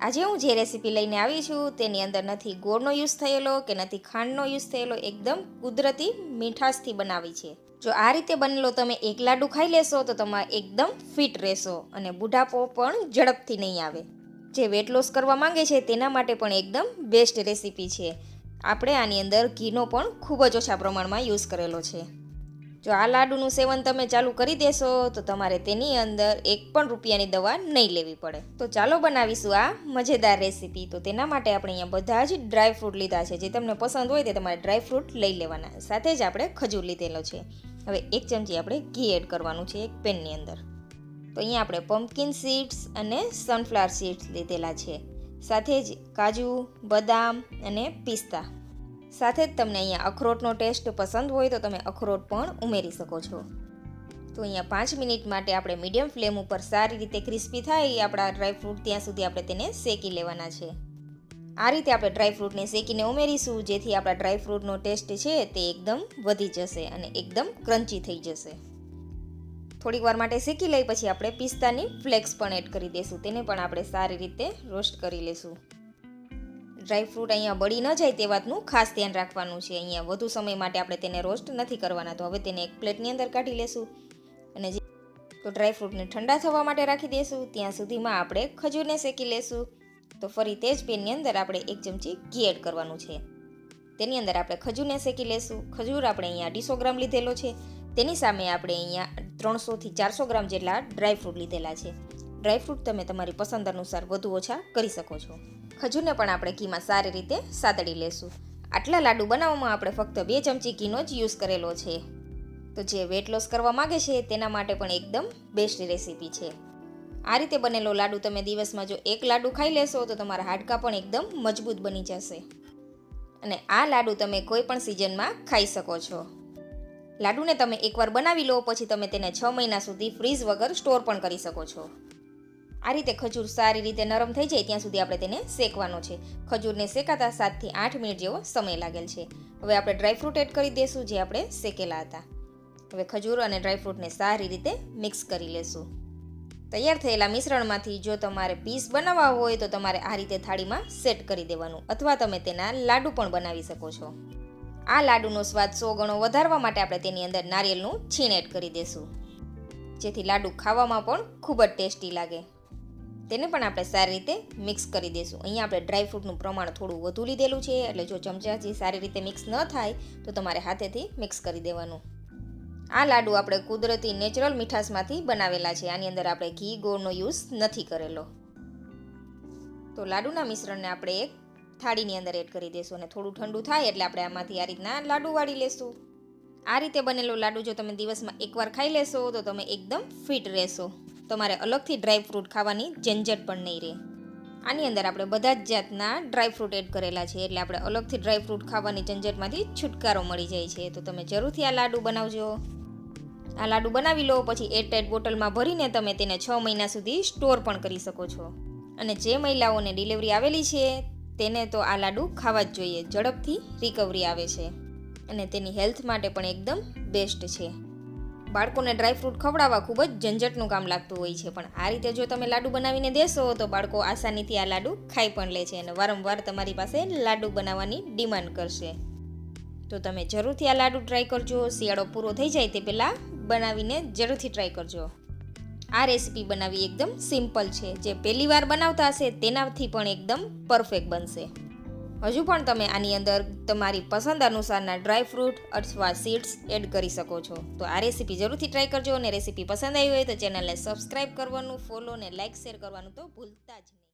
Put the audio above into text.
આજે હું જે રેસીપી લઈને આવી છું તેની અંદર નથી ગોળનો યુઝ થયેલો કે નથી ખાંડનો યુઝ થયેલો, એકદમ કુદરતી મીઠાશથી બનાવી છે. જો આ રીતે બનેલો તમે એક લાડુ ખાઈ લેશો તો તમે એકદમ ફિટ રહેશો અને બુઢાપો પણ ઝડપથી નહીં આવે. જે વેટ લોસ કરવા માંગે છે તેના માટે પણ એકદમ બેસ્ટ રેસીપી છે. આપણે આની અંદર ઘીનો પણ ખૂબ જ ઓછા પ્રમાણમાં યુઝ કરેલો છે. જો આ લાડુનું સેવન તમે ચાલુ કરી દેશો, તો તમારે તેની અંદર એક પણ રૂપિયાની દવા નહીં લેવી પડે. તો ચાલો બનાવીશું આ મજેદાર રેસીપી. તો તેના માટે આપણે અહીંયા બધા જ ડ્રાય ફ્રૂટ લીધા છે. જે તમને પસંદ હોય તે તમારે ડ્રાય ફ્રૂટ લઈ લેવાના. સાથે જ આપણે ખજૂર લીધેલો છે. હવે એક ચમચી આપણે ઘી એડ કરવાનું છે એક પેનની અંદર. તો અહીંયા આપણે પમ્પકિન સીડ્સ અને સનફ્લાવર સીડ્સ લીધેલા છે. સાથે જ કાજુ, બદામ અને પિસ્તા. સાથે જ તમને અહીંયા અખરોટનો ટેસ્ટ પસંદ હોય તો તમે અખરોટ પણ ઉમેરી શકો છો. તો અહીંયા પાંચ મિનિટ માટે આપણે મીડિયમ ફ્લેમ ઉપર સારી રીતે ક્રિસ્પી થાય આપણા ડ્રાયફ્રૂટ ત્યાં સુધી આપણે તેને શેકી લેવાના છે. આ રીતે આપણે ડ્રાયફ્રૂટને શેકીને ઉમેરીશું, જેથી આપણા ડ્રાયફ્રૂટનો ટેસ્ટ છે તે એકદમ વધી જશે અને એકદમ ક્રન્ચી થઈ જશે. થોડીક વાર માટે શેકી લઈ પછી આપણે પિસ્તાની ફ્લેક્સ પણ એડ કરી દઈશું તેને પણ આપણે સારી રીતે રોસ્ટ કરી લઈશું ડ્રાયફ્રૂટ અહીંયા બળી ન જાય તે વાતનું ખાસ ધ્યાન રાખવાનું છે. અહીંયા વધુ સમય માટે આપણે તેને રોસ્ટ નથી કરવાના, તો હવે તેને એક પ્લેટની અંદર કાઢી લેશું અને જે તો ડ્રાયફ્રૂટને ઠંડા થવા માટે રાખી દઈશું ત્યાં સુધીમાં આપણે ખજૂરને શેકી લેશું. તો ફરી તે જ પેનની અંદર આપણે એક ચમચી ઘી એડ કરવાનું છે. તેની અંદર આપણે ખજૂરને શેકી લેશું. ખજૂર આપણે અહીંયા અઢીસો ગ્રામ લીધેલો છે. તેની સામે આપણે અહીંયા ત્રણસોથી ચારસો ગ્રામ જેટલા ડ્રાયફ્રૂટ લીધેલા છે. ડ્રાયફ્રૂટ તમે તમારી પસંદ અનુસાર વધુ ઓછા કરી શકો છો. ખજૂરને પણ આપણે ઘીમાં સારી રીતે સાતડી લેશું. આટલા લાડુ બનાવવામાં આપણે ફક્ત બે ચમચી ઘીનો જ યુઝ કરેલો છે. તો જે વેટ લોસ કરવા માગે છે તેના માટે પણ એકદમ બેસ્ટ રેસીપી છે. આ રીતે બનેલો લાડુ તમે દિવસમાં જો એક લાડુ ખાઈ લેશો તો તમારા હાડકાં પણ એકદમ મજબૂત બની જશે. અને આ લાડુ તમે કોઈ પણ સિઝનમાં ખાઈ શકો છો. લાડુને તમે એકવાર બનાવી લો, પછી તમે તેને છ મહિના સુધી ફ્રીઝ વગર સ્ટોર પણ કરી શકો છો. આ રીતે ખજૂર સારી રીતે નરમ થઈ જાય ત્યાં સુધી આપણે તેને શેકવાનો છે. ખજૂરને શેકાતા સાતથી આઠ મિનિટ જેવો સમય લાગેલ છે. હવે આપણે ડ્રાયફ્રૂટ એડ કરી દઈશું જે આપણે શેકેલા હતા. હવે ખજૂર અને ડ્રાયફ્રૂટને સારી રીતે મિક્સ કરી લેશું. તૈયાર થયેલા મિશ્રણમાંથી જો તમારે પીસ બનાવવા હોય તો તમારે આ રીતે થાળીમાં સેટ કરી દેવાનું અથવા તમે તેના લાડુ પણ બનાવી શકો છો. આ લાડુનો સ્વાદ સો ગણો વધારવા માટે આપણે તેની અંદર નારિયેળનું છીણ એડ કરી દઈશું જેથી લાડુ ખાવામાં પણ ખૂબ જ ટેસ્ટી લાગે. તેને પણ આપણે સારી રીતે મિક્સ કરી દઈશું. અહીંયા આપણે ડ્રાયફ્રૂટનું પ્રમાણ થોડું વધુ લીધેલું છે, એટલે જો ચમચાથી સારી રીતે મિક્સ ન થાય, તો તમારે હાથેથી મિક્સ કરી દેવાનું. આ લાડુ આપણે કુદરતી નેચરલ મીઠાશમાંથી બનાવેલા છે. આની અંદર આપણે ઘી, ગોળનો યુઝ નથી કરેલો. તો લાડુના મિશ્રણને આપણે એક થાળીની અંદર એડ કરી દઈશું અને થોડું ઠંડુ થાય એટલે આપણે આમાંથી આ રીતના લાડુ વાળી લેશું. આ રીતે બનેલો લાડુ જો તમે દિવસમાં એકવાર ખાઈ લેશો, તો તમે એકદમ ફિટ રહેશો. તમારે અલગથી ડ્રાય ફ્રૂટ ખાવાની ઝંઝટ પણ નહીં રહે. આની અંદર આપણે બધા જ જાતના ડ્રાય ફ્રૂટ એડ કરેલા છે, એટલે આપણે અલગથી ડ્રાય ફ્રૂટ ખાવાની ઝંઝટમાંથી છુટકારો મળી જાય છે. તો તમે જરૂરથી આ લાડુ બનાવજો. આ લાડુ બનાવી લો, પછી એરટાઇટ બોટલમાં ભરીને તમે તેને છ મહિના સુધી સ્ટોર પણ કરી શકો છો. અને જે મહિલાઓને ડિલિવરી આવેલી છે, તેને તો આ લાડુ ખાવા જ જોઈએ. ઝડપથી રિકવરી આવે છે. અને તેની હેલ્થ માટે પણ એકદમ બેસ્ટ છે. બાળકોને ડ્રાયફ્રૂટ ખવડાવવા ખૂબ જ ઝંઝટનું કામ લાગતું હોય છે. પણ આ રીતે જો તમે લાડુ બનાવીને દેશો, તો બાળકો આસાનીથી આ લાડુ ખાઈ પણ લે છે અને વારંવાર તમારી પાસે લાડુ બનાવવાની ડિમાન્ડ કરશે. તો તમે જરૂરથી આ લાડુ ટ્રાય કરજો. શિયાળો પૂરો થઈ જાય તે પહેલાં બનાવીને જરૂરથી ટ્રાય કરજો. આ રેસીપી બનાવવી એકદમ સિમ્પલ છે. જે પહેલી વાર બનાવતા હશે તેનાથી પણ એકદમ પરફેક્ટ બનશે. હજુ પણ તમે આની અંદર તમારી પસંદ અનુસારના ડ્રાયફ્રૂટ અથવા સીડ્સ એડ કરી શકો છો. તો આ રેસીપી જરૂરથી ટ્રાય કરજો અને રેસીપી પસંદ આવી હોય તો ચેનલને સબસ્ક્રાઈબ કરવાનું, ફોલો અને લાઇક શેર કરવાનું તો ભૂલતા જ નહીં.